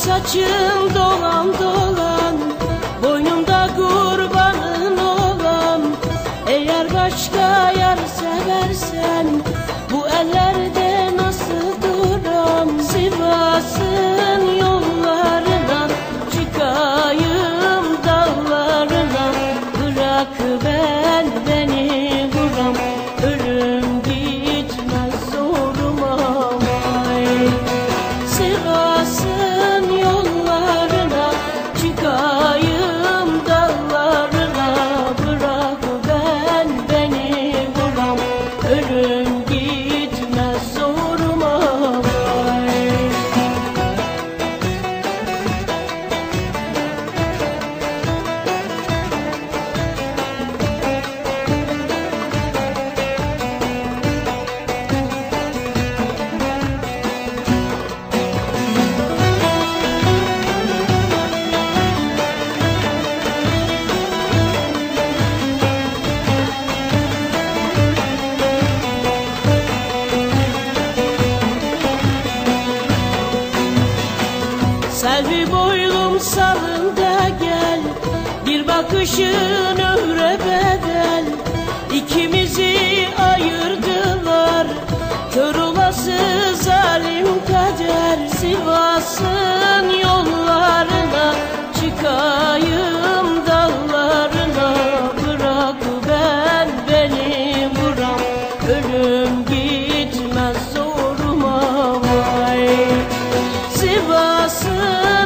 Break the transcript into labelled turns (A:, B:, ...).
A: Saçın dolan dolan Boynumda kurbanın olan. Eğer başka yar seversen Bu ellerde nasıl duram Sivas'ın yollarına Çıkayım dağlarına. Bırak Koydum salında gel Bir bakışın ömre bedel. İkimizi ayırdılar Kör olası zalim kader. Sivas'ın yollarına Çıkayım dallarına Bırak ben beni vuram Ölüm gitmez zoruma vay. Sivas'ın